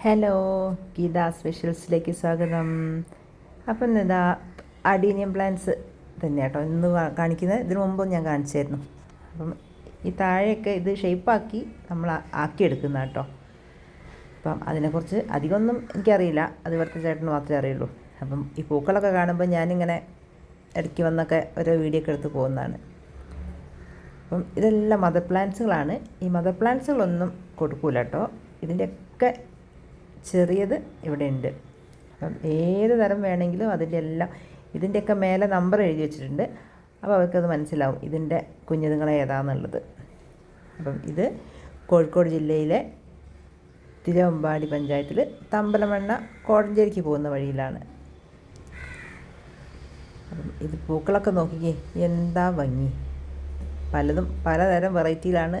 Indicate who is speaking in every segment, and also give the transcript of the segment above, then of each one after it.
Speaker 1: Hello Geetha സ്പെഷ്യൽസിലേക്ക് സ്വാഗതം. അപ്പം ഇതാ അഡീനിയം പ്ലാന്റ്സ് തന്നെ കേട്ടോ ഇന്ന് കാണിക്കുന്നത്. ഇതിനു മുമ്പും ഞാൻ കാണിച്ചായിരുന്നു. അപ്പം ഈ താഴെയൊക്കെ ഇത് ഷേപ്പാക്കി നമ്മൾ ആക്കിയെടുക്കുന്ന കേട്ടോ. അപ്പം അതിനെക്കുറിച്ച് അധികമൊന്നും എനിക്കറിയില്ല. അത് ഇവിടുത്തെ ചേട്ടന് മാത്രമേ അറിയുള്ളൂ. അപ്പം ഈ പൂക്കളൊക്കെ കാണുമ്പോൾ ഞാനിങ്ങനെ ഇടയ്ക്ക് വന്നൊക്കെ ഓരോ വീഡിയോ ഒക്കെ എടുത്ത് പോകുന്നതാണ്. അപ്പം ഇതെല്ലാം മദർ പ്ലാന്റ്സുകളാണ്. ഈ മദർ പ്ലാന്റ്സുകളൊന്നും കൊടുക്കൂല കേട്ടോ. ഇതിന്റെയൊക്കെ ചെറിയത് ഇവിടെ ഉണ്ട് അപ്പം ഏത് തരം വേണമെങ്കിലും അതിന്റെ എല്ലാം ഇതിന്റെയൊക്കെ മേലെ നമ്പർ എഴുതി വെച്ചിട്ടുണ്ട്. അപ്പോൾ അവർക്കത് മനസ്സിലാവും ഇതിന്റെ കുഞ്ഞുങ്ങൾ ഏതാണെന്നുള്ളത് അപ്പം ഇത് കോഴിക്കോട് ജില്ലയിലെ തിരുവമ്പാടി പഞ്ചായത്തിൽ തമ്പലമണ്ണ കോടഞ്ചേരിക്ക് പോകുന്ന വഴിയിലാണ്. അപ്പം ഇത് പൂക്കളൊക്കെ നോക്കിക്കേ എന്താ ഭംഗി. പലതും പലതരം വെറൈറ്റിയിലാണ്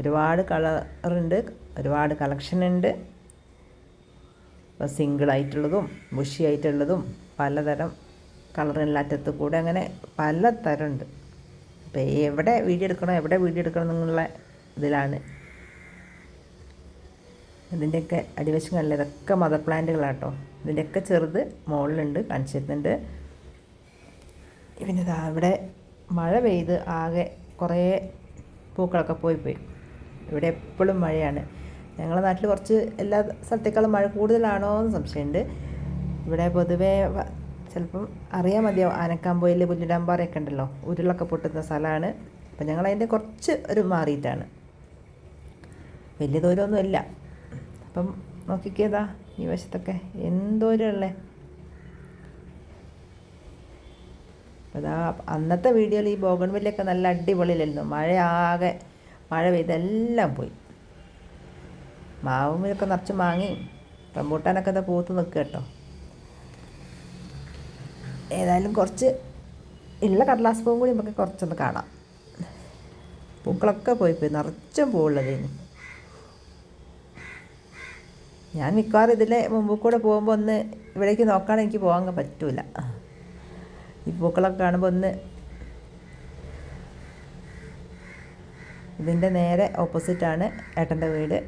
Speaker 1: ഒരുപാട് കളറുണ്ട് ഒരുപാട് കളക്ഷൻ ഉണ്ട്. മുഷി ആയിട്ടുള്ളതും പലതരം കളറില്ലാറ്റത്ത് കൂടെ അങ്ങനെ പല തരമുണ്ട് അപ്പോൾ എവിടെ വീഡിയോ എടുക്കണം എവിടെ വീഡിയോ എടുക്കണം എന്നുള്ള ഇതിലാണ്. ഇതിന്റെയൊക്കെ അടിവശങ്ങളിൽ ഇതൊക്കെ മദർ പ്ലാന്റുകളാട്ടോ ഇതിന്റെയൊക്കെ ചെറുത് മുകളിലുണ്ട് കാണിച്ചിരുന്നുണ്ട്. പിന്നെ അവിടെ മഴ പെയ്ത് ആകെ കുറേ പൂക്കളൊക്കെ പോയി പോയി. ഇവിടെ എപ്പോഴും മഴയാണ്. ഞങ്ങളുടെ നാട്ടിൽ കുറച്ച് എല്ലാ സ്ഥലത്തേക്കാളും മഴ കൂടുതലാണോ എന്ന് സംശയമുണ്ട്. ഇവിടെ പൊതുവേ ചിലപ്പം അറിയാൻ മതിയാവും. ആനക്കാമ്പോയിൽ പുല്ലിടാമ്പാറയൊക്കെ ഉണ്ടല്ലോ. ഉരുളൊക്കെ പൊട്ടുന്ന സ്ഥലമാണ്. അപ്പം ഞങ്ങൾ അതിന്റെ കുറച്ച് ഒരു മാറിയിട്ടാണ്. വലിയ ദൂരമൊന്നും ഇല്ല അപ്പം നോക്കിക്കേതാ ഈ വശത്തൊക്കെ? എന്തോരമുള്ളേ അതാ അന്നത്തെ വീഡിയോയിൽ ഈ ബോഗൺവെല്ലൊക്കെ നല്ല അടിപൊളിയിലായിരുന്നു. മഴ ആകെ മഴ പെയ്തെല്ലാം പോയി. മാവുമ്മിലൊക്കെ നിറച്ച് മാങ്ങയും റംബൂട്ടാനൊക്കെ ഇത് പൂത്ത് നിൽക്കുക കേട്ടോ. ഏതായാലും കുറച്ച് ഉള്ള കടലാസ് പൂവും കൂടി നമുക്ക് കുറച്ചൊന്ന് കാണാം. പൂക്കളൊക്കെ പോയി പോയി നിറച്ചും പൂവുള്ളതേന് ഞാൻ മിക്കവാറും ഇതിലെ മുമ്പിൽ കൂടെ പോകുമ്പോൾ ഒന്ന് ഇവിടേക്ക് നോക്കാൻ എനിക്ക് പോകാൻ പറ്റൂല. ഈ പൂക്കളൊക്കെ കാണുമ്പോൾ ഒന്ന് ഇതിന്റെ നേരെ ഓപ്പോസിറ്റാണ് ഏട്ടന്റെ വീട്.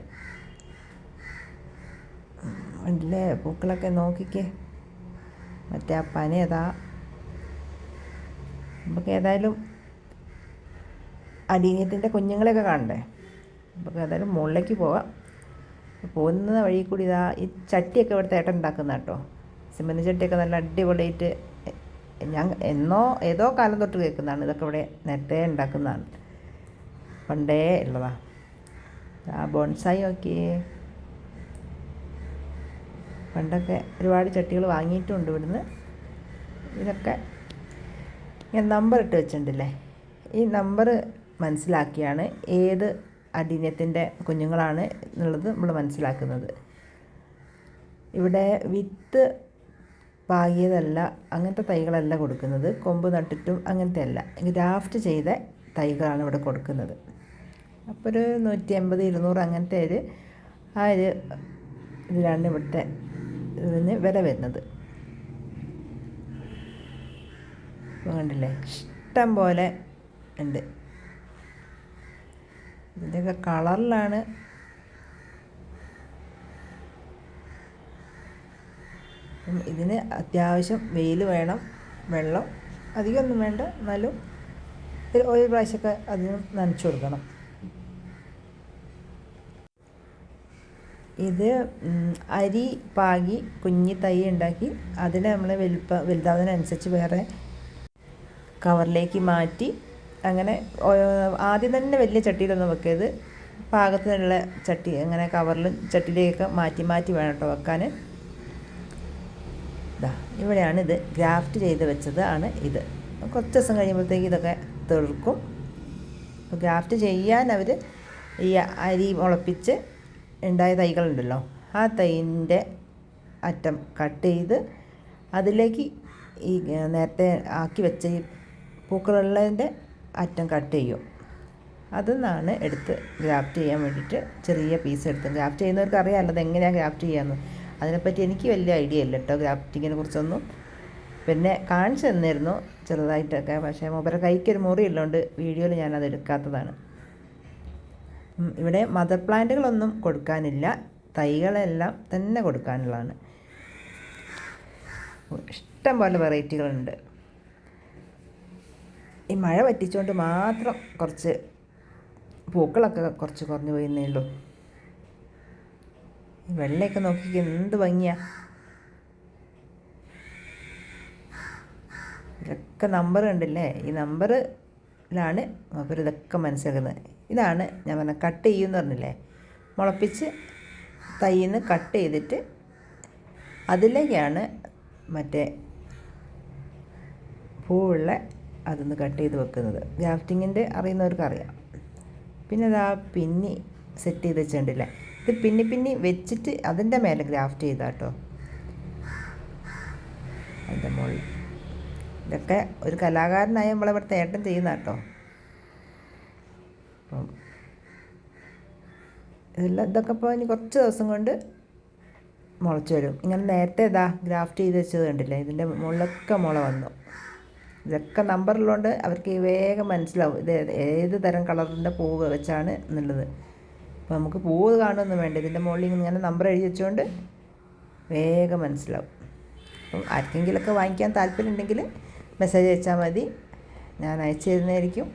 Speaker 1: ഉണ്ടല്ലേ? പൂക്കളൊക്കെ നോക്കിക്കേ. മറ്റേ ആ പന ഏതാ? നമുക്ക് ഏതായാലും അടീനിയത്തിന്റെ കുഞ്ഞുങ്ങളെയൊക്കെ കാണണ്ടേ? നമുക്ക് ഏതായാലും മുകളിലേക്ക് പോവാം പോകുന്ന വഴി കൂടി ഇതാ ഈ ചട്ടിയൊക്കെ ഇവിടുത്തെ ഏട്ടൻ ഉണ്ടാക്കുന്ന കേട്ടോ. സിമന്റ് ചട്ടിയൊക്കെ നല്ല അടിപൊളിയായിട്ട് ഞാൻ എന്നോ ഏതോ കാലം തൊട്ട് കേൾക്കുന്നതാണ്. ഇതൊക്കെ ഇവിടെ നേരത്തെ ഉണ്ടാക്കുന്നതാണ്. പണ്ടേ ഉള്ളതാ. ആ ബോൺസായി നോക്കിയേ. പണ്ടൊക്കെ ഒരുപാട് ചട്ടികൾ വാങ്ങിയിട്ടുണ്ട് ഇവിടുന്ന്. ഇതൊക്കെ ഞാൻ നമ്പർ ഇട്ട് വെച്ചിട്ടുണ്ടല്ലേ? ഈ നമ്പർ മനസ്സിലാക്കിയാണ് ഏത് അടിനത്തിന്റെ കുഞ്ഞുങ്ങളാണ് എന്നുള്ളത് നമ്മൾ മനസ്സിലാക്കുന്നത്. ഇവിടെ വിത്ത് പാകിയതല്ല അങ്ങനത്തെ തൈകളല്ല കൊടുക്കുന്നത്. കൊമ്പ് നട്ടിട്ടും അങ്ങനത്തെ അല്ല. ഗ്രാഫ്റ്റ് ചെയ്ത തൈകളാണ് ഇവിടെ കൊടുക്കുന്നത്. അപ്പോൾ ഒരു നൂറ്റി അമ്പത് ഇരുന്നൂറ് അങ്ങനത്തെ ഒരു ആ ഒരു ഇതിലാണ് ഇവിടുത്തെ വില വരുന്നത്. കണ്ടില്ലേ? ഇഷ്ടം പോലെ ഉണ്ട്. ഇതിന്റെയൊക്കെ കളറിലാണ്. ഇതിന് അത്യാവശ്യം വെയിൽ വേണം വെള്ളം അധികമൊന്നും വേണ്ട. എന്നാലും ഒരു പ്രാവശ്യമൊക്കെ അതിന് നനച്ചു കൊടുക്കണം. ഇത് അരി പാകി കുഞ്ഞി തൈ ഉണ്ടാക്കി അതിനെ നമ്മൾ വലുപ്പ വലുതാവുന്നതിനനുസരിച്ച് വേറെ കവറിലേക്ക് മാറ്റി അങ്ങനെ ആദ്യം തന്നെ വലിയ ചട്ടിയിലൊന്നും വെക്കരുത്. പാകത്തിനുള്ള ചട്ടി അങ്ങനെ കവറിലും ചട്ടിയിലേക്കൊക്കെ മാറ്റി മാറ്റി വേണം കേട്ടോ വെക്കാൻ ഇതാ ഇവിടെയാണ് ഇത് ഗ്രാഫ്റ്റ് ചെയ്ത് വെച്ചത് ആണ് ഇത്. കുറച്ച് ദിവസം കഴിയുമ്പോഴത്തേക്ക് ഇതൊക്കെ തീർക്കും ഗ്രാഫ്റ്റ് ചെയ്യാൻ അവർ ഈ അരി മുളപ്പിച്ച് ഉണ്ടായ തൈകളുണ്ടല്ലോ. ആ തൈന്റെ അറ്റം കട്ട് ചെയ്ത് അതിലേക്ക് ഈ നേരത്തെ ആക്കി വെച്ച ഈ പൂക്കളുള്ളതിന്റെ അറ്റം കട്ട് ചെയ്യും. അതിൽ നിന്നാണ് എടുത്ത് ഗ്രാഫ്റ്റ് ചെയ്യാൻ വേണ്ടിയിട്ട് ചെറിയ പീസ് എടുത്ത് ഗ്രാഫ്റ്റ് ചെയ്യുന്നവർക്ക് അറിയാമല്ലോ അത് എങ്ങനെയാണ് ഗ്രാഫ്റ്റ് ചെയ്യാമെന്ന് അതിനെപ്പറ്റി എനിക്ക് വലിയ ഐഡിയ ഇല്ല കേട്ടോ ഗ്രാഫ്റ്റിങ്ങിനെ കുറിച്ചൊന്നും. പിന്നെ കാണിച്ചു തന്നിരുന്നു ചെറുതായിട്ടൊക്കെ പക്ഷേ മൊബൈൽ കൈക്കൊരു മുറിയുള്ളതുകൊണ്ട് വീഡിയോയിൽ ഞാനത് എടുക്കാത്തതാണ്. ഇവിടെ മദർ പ്ലാന്റുകളൊന്നും കൊടുക്കാനില്ല. തൈകളെല്ലാം തന്നെ കൊടുക്കാനുള്ളതാണ്. ഇഷ്ടം പോലെ വെറൈറ്റികളുണ്ട് ഈ മഴ പറ്റിച്ചുകൊണ്ട് മാത്രം കുറച്ച് പൂക്കളൊക്കെ കുറച്ച് കുറഞ്ഞു പോയിരുന്നേ ഉള്ളൂ. വെള്ളയൊക്കെ നോക്കി എന്ത് ഭംഗിയാ. ഇതൊക്കെ നമ്പർ കണ്ടില്ലേ? ഈ നമ്പറിലാണ് അവർ ഇതൊക്കെ മനസ്സിലാക്കുന്നത്. ഇതാണ് ഞാൻ പറഞ്ഞ കട്ട് ചെയ്യുമെന്ന് പറഞ്ഞില്ലേ? മുളപ്പിച്ച് തൈന്ന് കട്ട് ചെയ്തിട്ട് അതിലേക്കാണ് മറ്റേ പൂവുള്ള അതൊന്ന് കട്ട് ചെയ്ത് വെക്കുന്നത്. ഗ്രാഫ്റ്റിങ്ങിന്റെ അറിയുന്നവർക്ക് അറിയാം പിന്നെ അതാ പിന്നി സെറ്റ് ചെയ്ത് വെച്ചിട്ടുണ്ടല്ലേ? ഇത് പിന്നി പിന്നി വെച്ചിട്ട് അതിന്റെ മേലെ ഗ്രാഫ്റ്റ് ചെയ്താട്ടോ. അതിന്റെ മുകളിൽ. ഇതൊക്കെ ഒരു കലാകാരനായ നമ്മളിവിടുത്തെ ഏട്ടൻ ചെയ്യുന്ന കേട്ടോ. ഇതെല്ലാം ഇതൊക്കെ ഇപ്പോൾ ഇനി കുറച്ച് ദിവസം കൊണ്ട് മുളച്ച് വരും. ഇങ്ങനെ നേരത്തെ ഇതാ ഗ്രാഫ്റ്റ് ചെയ്ത് വെച്ചത് കണ്ടില്ലേ? ഇതിന്റെ മുകളിലൊക്കെ മുള വന്നു. ഇതൊക്കെ നമ്പറിലുകൊണ്ട് അവർക്ക് വേഗം മനസ്സിലാവും ഇത് ഏത് തരം കളറിന്റെ പൂവ് വെച്ചാണ് എന്നുള്ളത്. അപ്പോൾ നമുക്ക് പൂവ് കാണുമൊന്നും വേണ്ട. ഇതിന്റെ മുകളിൽ ഇങ്ങനെ നമ്പർ എഴുതി വെച്ചുകൊണ്ട് വേഗം മനസ്സിലാവും. അപ്പം ആർക്കെങ്കിലുമൊക്കെ വാങ്ങിക്കാൻ താല്പര്യം ഉണ്ടെങ്കിൽ മെസ്സേജ് അയച്ചാൽ മതി. ഞാൻ അയച്ചു തരുന്നതായിരിക്കും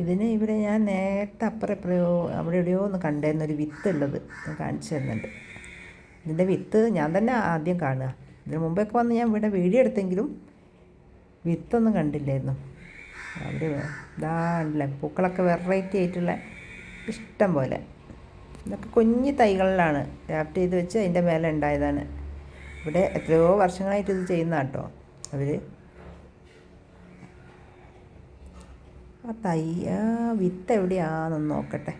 Speaker 1: ഇതിന് ഇവിടെ ഞാൻ നേരത്തെ അപ്പുറം എപ്പോഴോ അവിടെ എവിടെയോ ഒന്ന് കണ്ടിരുന്നൊരു വിത്ത് ഉള്ളത് ഞാൻ കാണിച്ചു തരുന്നുണ്ട് ഇതിന്റെ വിത്ത് ഞാൻ തന്നെ ആദ്യം കാണുക. ഇതിന് മുമ്പൊക്കെ വന്ന് ഞാൻ ഇവിടെ വീഡിയോ എടുത്തെങ്കിലും വിത്തൊന്നും കണ്ടില്ലായിരുന്നു. അവിടെ ഇതാണല്ലേ പൂക്കളൊക്കെ വെറൈറ്റി ആയിട്ടുള്ള ഇഷ്ടം പോലെ. ഇതൊക്കെ കുഞ്ഞു തൈകളിലാണ്. ഗ്രാഫ്റ്റ് ചെയ്ത് വെച്ച് അതിന്റെ മേലെ ഉണ്ടായതാണ്. ഇവിടെ എത്രയോ വർഷങ്ങളായിട്ട് ഇത് ചെയ്യുന്ന കേട്ടോ അവർ ആ തൈ ആ വിത്ത് എവിടെയാണെന്ന് നോക്കട്ടെ.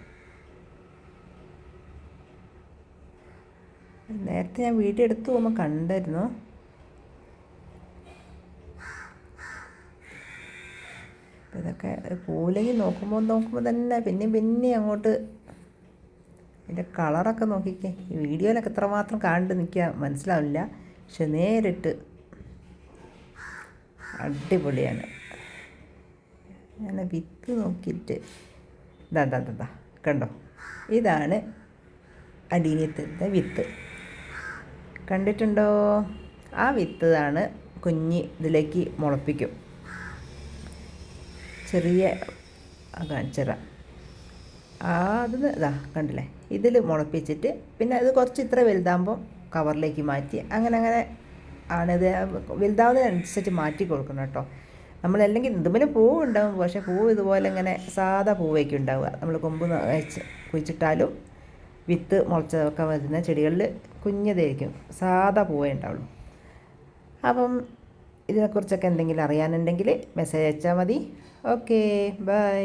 Speaker 1: നേരത്തെ ഞാൻ വീഡിയോ എടുത്തു പോകുമ്പോൾ കണ്ടായിരുന്നു ഇതൊക്കെ പൂലെങ്കിൽ നോക്കുമ്പോൾ നോക്കുമ്പോൾ തന്നെ പിന്നെയും പിന്നെയും അങ്ങോട്ട് ഇതിന്റെ കളറൊക്കെ നോക്കിക്കേ. ഈ വീഡിയോയിലൊക്കെ എത്രമാത്രം കണ്ട് നിൽക്കുക മനസ്സിലാവില്ല. പക്ഷെ നേരിട്ട് അടിപൊളിയാണ്. അങ്ങനെ വിത്ത് നോക്കിയിട്ട് ഇതാ ഇതാ ഇതാ കണ്ടോ? ഇതാണ് അടീനിയത്തിന്റെ വിത്ത്. കണ്ടിട്ടുണ്ടോ? ആ വിത്താണ് കുഞ്ഞ് ഇതിലേക്ക് മുളപ്പിക്കും. ചെറിയ കാണിച്ചറ അത് ഇതാ കണ്ടില്ലേ? ഇതിൽ മുളപ്പിച്ചിട്ട് പിന്നെ അത് കുറച്ച് ഇത്ര വലുതാകുമ്പോൾ കവറിലേക്ക് മാറ്റി അങ്ങനെ അങ്ങനെ ആണിത് വലുതാവുന്നതിനനുസരിച്ച് മാറ്റി കൊടുക്കണം കേട്ടോ. നമ്മളല്ലെങ്കിൽ ഇതുപോലെ പൂവ് ഉണ്ടാവും പക്ഷേ പൂവ് ഇതുപോലെ ഇങ്ങനെ സാധാ പൂവൊക്കെ ഉണ്ടാവുക. നമ്മൾ കൊമ്പ് വെച്ച് കുഴിച്ചിട്ടാലും വിത്ത് മുളച്ചതൊക്കെ വരുന്ന ചെടികളിൽ കുഞ്ഞതായിരിക്കും. സാധാ പൂവേ ഉണ്ടാവുള്ളൂ. അപ്പം ഇതിനെക്കുറിച്ചൊക്കെ എന്തെങ്കിലും അറിയാനുണ്ടെങ്കിൽ മെസ്സേജ് അയച്ചാൽ മതി. Okay bye